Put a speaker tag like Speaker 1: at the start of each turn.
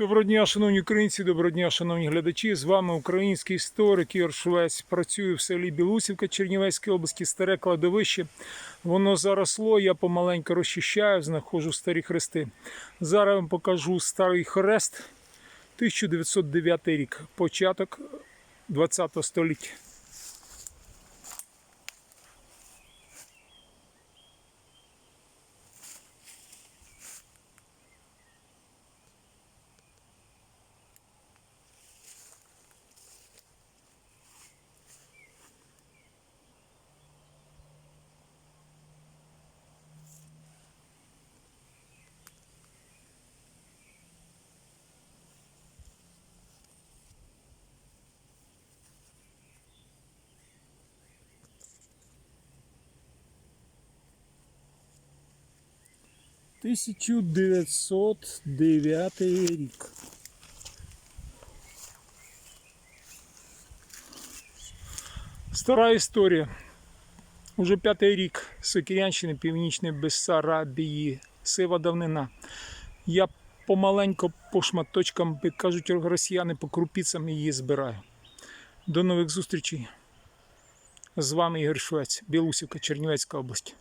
Speaker 1: Доброго дня, шановні українці, доброго дня, шановні глядачі. З вами український історик Ігор Шулець. Працюю в селі Білусівка Чернівецької області, старе кладовище. Воно заросло, я помаленьку розчищаю, знаходжу старі хрести. Зараз вам покажу старий хрест 1909 рік, початок 20 століття. – 1909 рік. Стара історія. Уже п'ятий рік Сокирянщини, Північної Бессарабії, сива давнина. Я помаленько по шматочкам, як кажуть росіяни, по крупицям її збираю. До нових зустрічей. З вами Ігор Швець, Білусівка, Чернівецька область.